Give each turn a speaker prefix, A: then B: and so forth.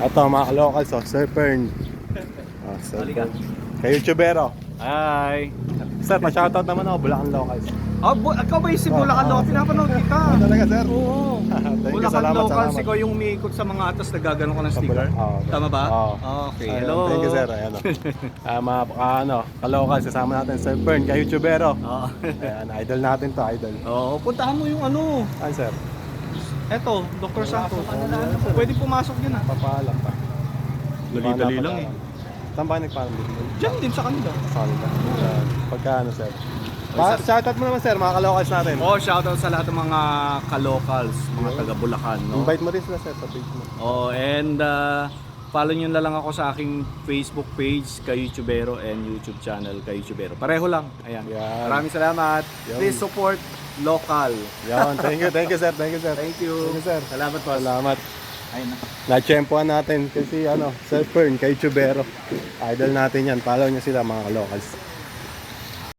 A: Ito mga kalocals, oh, Sir Fern. Oh, Sir
B: Halika.
A: Fern. Kay YouTubero.
B: Hi!
A: Sir, pa-shoutout naman ako, Bulacan Locals.
B: Oh, bu- ikaw ba yung si Bulacan Locals? Pinapanood kita.
A: Oh, talaga, sir?
B: Oo.
A: Thank you,
B: Bulacan
A: salamat,
B: Locals,
A: salamat.
B: ikaw yung umiikot sa mga atas na gagano ko ng sticker.
A: Oo.
B: Tama ba?
A: Oo.
B: Okay,
A: Ayun,
B: hello.
A: Thank you, sir. Ayan, oh. Ah, mga ah, ano, kalocals, kasama natin Sir Fern, kay YouTubero.
B: Oo.
A: Ayan, idol natin to, idol.
B: Oo, puntahan mo yung ano.
A: Ano, sir?
B: Eto, Dr. Santos.
A: Ano
B: Ano pwede pumasok yun ah.
A: Papaalam pa.
B: Dali-dali lang eh.
A: Saan ba nagpaalam dito?
B: Diyan din sa kanila.
A: Sa kanila. Pagka ano, sir? Pa shoutout mo naman, sir, mga kalocals natin.
B: Oh, shoutout sa lahat ng mga ka-locals, mga taga Bulacan, no?
A: Invite mo rin sila, sir, sa page mo.
B: Oh, and uh, follow nyo na lang ako sa aking Facebook page, kay YouTubero and YouTube channel, kay YouTubero. Pareho lang. Ayan.
A: Yan.
B: Maraming salamat.
A: Yan.
B: Please support local.
A: Yan, thank you, thank you, sir, thank you, sir.
B: Thank you.
A: Thank you, sir.
B: Salamat po.
A: Salamat.
B: Ayun na.
A: Na-champuan natin kasi ano, Sir Fern, kay Chubero. Idol natin yan. Follow nyo sila mga locals.